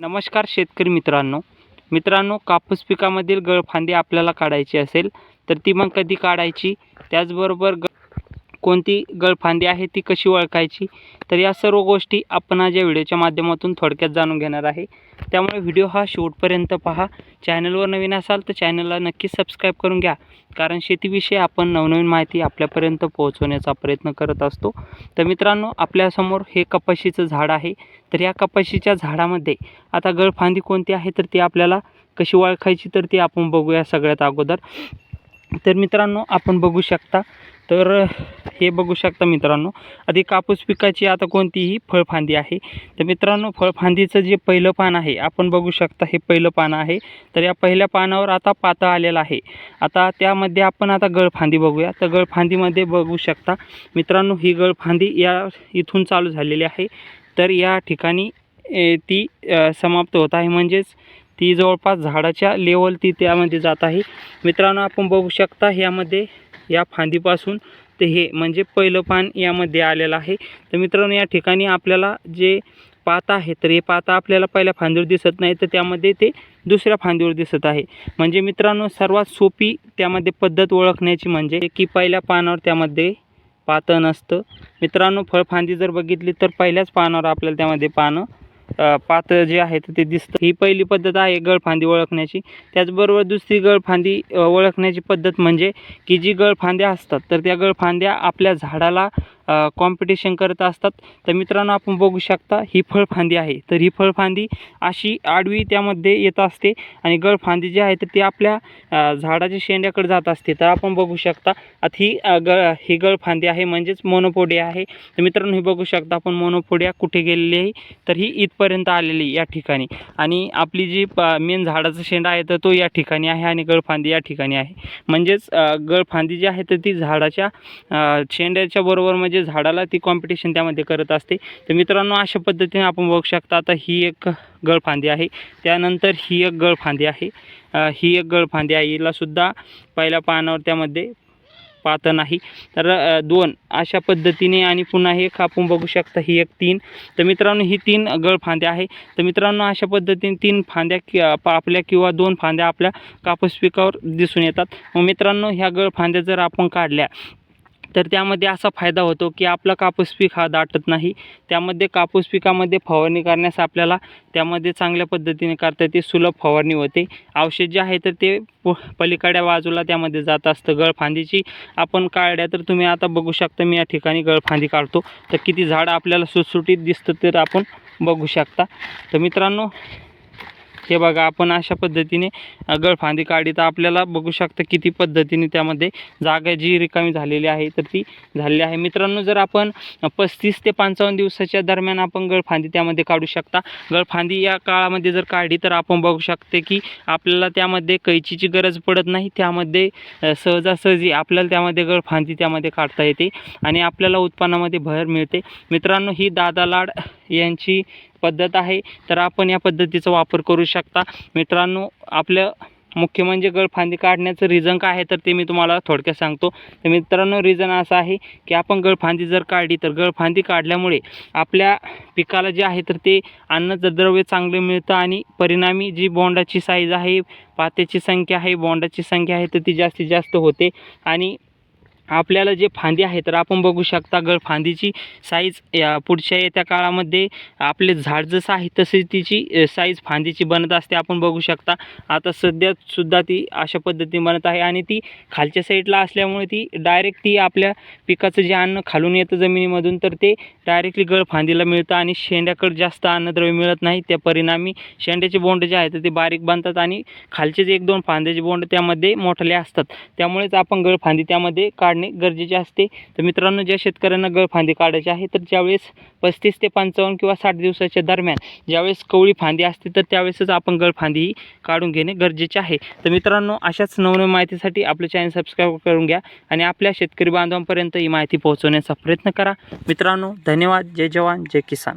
नमस्कार शेतकरी मित्रांनो. मित्रांनो कापूस पिकामधील गळफांदी आपल्याला काढायची असेल तर ती मग कधी काढायची? त्याचबरोबर ग कोणती गळफांदी आहे ती कशी ओळखायची? तर या सर्व गोष्टी आपण आज या व्हिडिओच्या माध्यमातून थोडक्यात जाणून घेणार आहे. त्यामुळे व्हिडिओ हा शेवटपर्यंत पहा. चॅनलवर नवीन असाल तर चॅनलला नक्की सबस्क्राईब करून घ्या. कारण शेतीविषयी आपण नवनवीन माहिती आपल्यापर्यंत पोहोचवण्याचा प्रयत्न करत असतो. तर मित्रांनो आपल्यासमोर हे कपाशीचं झाड आहे. तर या कपाशीच्या झाडामध्ये आता गळफांदी कोणती आहे तर ती आपल्याला कशी ओळखायची तर ती आपण बघूया सगळ्यात अगोदर. तर मित्रांनो आपण बघू शकता तर हे बघू शकता मित्रांनो आधी कापूस पिकाची आता कोणतीही फळफांदी आहे. तर मित्रांनो फळफांदीचं जे पहिलं पान आहे आपण बघू शकता हे पहिलं पान आहे. तर या पहिल्या पानावर आता पाता आलेला आहे. आता त्यामध्ये आपण आता गळफांदी बघूया. तर गळफांदीमध्ये बघू शकता मित्रांनो ही गळफांदी या इथून चालू झालेली आहे. तर या ठिकाणी ती समाप्त होत आहे. म्हणजेच ती जवळपास झाडाच्या लेवल ती त्यामध्ये जात आहे. मित्रांनो आपण बघू शकता यामध्ये या फांदीपासून ते हे म्हणजे पहिलं पान यामध्ये आलेलं आहे. तर मित्रांनो या ठिकाणी आपल्याला जे पात आहे तर हे पाता आपल्याला पहिल्या फांदीवर दिसत नाही तर त्यामध्ये ते दुसऱ्या फांदीवर दिसत आहे. म्हणजे मित्रांनो सर्वात सोपी त्यामध्ये पद्धत ओळखण्याची म्हणजे की पहिल्या पानावर त्यामध्ये पातं नसतं. मित्रांनो फळफांदी जर बघितली तर पहिल्याच पानावर आपल्याला त्यामध्ये पानं पातळ जे आहे ते दिसतं. ही पहिली पद्धत आहे गळफांदी ओळखण्याची. त्याचबरोबर दुसरी गळफांदी ओळखण्याची पद्धत म्हणजे की जी गळफांद्या असतात तर त्या गळफांद्या आपल्या झाडाला कॉम्पिटिशन करत असतात. तर मित्रांनो आपण बघू शकता ही फळफांदी आहे. तर ही फळफांदी अशी आडवी त्यामध्ये येत असते आणि गळफांदी जी आहे तर ती आपल्या झाडाच्या शेंड्याकडे जात असते. तर आपण बघू शकता आता ही गळ ही गळफांदी आहे म्हणजेच मोनोपोडिया आहे. तर मित्रांनो हे बघू शकता आपण मोनोपोडिया कुठे गेलेली आहे? तर ही इथपर्यंत आलेली या ठिकाणी. आणि आपली जी मेन झाडाचा शेंडा आहे तर तो या ठिकाणी आहे आणि गळफांदी या ठिकाणी आहे. म्हणजेच गळफांदी जी आहे तर ती झाडाच्या शेंड्याच्या बरोबर म्हणजे म्हणजे झाडाला ती कॉम्पिटिशन त्यामध्ये करत असते. तर मित्रांनो अशा पद्धतीने आपण बघू शकता आता ही एक गळफांदी आहे. त्यानंतर ही एक गळफांदी आहे. ही एक गळफांदी आहे. हिलासुद्धा पहिल्या पानावर त्यामध्ये पातं नाही. तर दोन अशा पद्धतीने आणि पुन्हा एक आपण बघू शकता ही एक तीन. तर मित्रांनो ही तीन गळफांद्या आहे. तर मित्रांनो अशा पद्धतीने तीन फांद्या कि आपल्या किंवा दोन फांद्या आपल्या कापूस पिकावर दिसून येतात. मग मित्रांनो ह्या गळफांद्या जर आपण काढल्या तर त्यामध्ये असा फायदा होतो की आपला कापूस पीक हा दाटत नाही. त्यामध्ये कापूस पिकामध्ये फवारणी करण्यास आपल्याला त्यामध्ये चांगल्या पद्धतीने करता येते सुलभ फवारणी होते. औषध जे आहे तर ते प बाजूला त्यामध्ये जात असतं. गळफांदीची आपण काढल्या तर तुम्ही आता बघू शकता मी या ठिकाणी गळफांदी काढतो. तर किती झाड आपल्याला सुटसुटीत दिसतं तर आपण बघू शकता. तर मित्रांनो हे बघा आपण अशा पद्धतीने गळफांदी काढली तर आपल्याला बघू शकता किती पद्धतीने त्यामध्ये जागा जी रिकामी झालेली आहे तर ती झालेली आहे. मित्रांनो जर आपण पस्तीस ते पंचावन्न दिवसाच्या दरम्यान आपण गळफांदी त्यामध्ये काढू शकता. गळफांदी या काळामध्ये जर काढली तर आपण बघू शकते की आपल्याला त्यामध्ये कैचीची गरज पडत नाही. त्यामध्ये सहजासहजी आपल्याला त्यामध्ये गळफांदी त्यामध्ये काढता येते आणि आपल्याला उत्पन्नामध्ये भर मिळते. मित्रांनो ही दादा लाड यांची पद्धत आहे तर आपण या पद्धतीचा वापर करू शकता. मित्रांनो आपलं मुख्य म्हणजे गळफांदी काढण्याचं रिझन काय आहे तर ते मी तुम्हाला थोडक्यात सांगतो. तर मित्रांनो रिझन असं आहे की आपण गळफांदी जर काढली तर गळफांदी काढल्यामुळे आपल्या पिकाला जे आहे तर ते अन्नचं द्रव्य चांगलं मिळतं आणि परिणामी जी बोंडाची साईज आहे पात्याची संख्या आहे बोंडाची संख्या आहे तर ती जास्तीत जास्त होते. आणि आपल्याला जे फांदी आहे तर आपण बघू शकता गळफांदीची साईज या पुढच्या येत्या काळामध्ये आपले झाड जसं आहे तसे तिची साईज फांदीची बनत असते आपण बघू शकता. आता सध्या सुद्धा ती अशा पद्धतीने बनत आहे आणि ती खालच्या साईडला असल्यामुळे ती डायरेक्ट ती आपल्या पिकाचं जे अन्न खालून येतं जमिनीमधून तर ते डायरेक्टली गळफांदीला मिळतं आणि शेंड्याकडे जास्त अन्नद्रव्य मिळत नाही. त्या परिणामी शेंड्याचे बोंड जे आहेत ते बारीक बनतात आणि खालचे जे एक दोन फांद्याचे बोंड त्यामध्ये मोठले असतात. त्यामुळेच आपण गळफांदी त्यामध्ये काढणे गरजेचे असते. तर मित्रांनो ज्या शेतकऱ्यांना गळफांदी काढायची आहे तर ज्यावेळेस पस्तीस ते पंचावन्न किंवा साठ दिवसाच्या दरम्यान ज्यावेळेस कवळी फांदी असते तर त्यावेळेसच आपण गळफांदी ही काढून घेणे गरजेचे आहे. तर मित्रांनो अशाच नवनवीन माहितीसाठी आपलं चॅनल सबस्क्राईब करून घ्या आणि आपल्या शेतकरी बांधवांपर्यंत ही माहिती पोहोचवण्याचा प्रयत्न करा. मित्रांनो धन्यवाद. जय जवान जय किसान.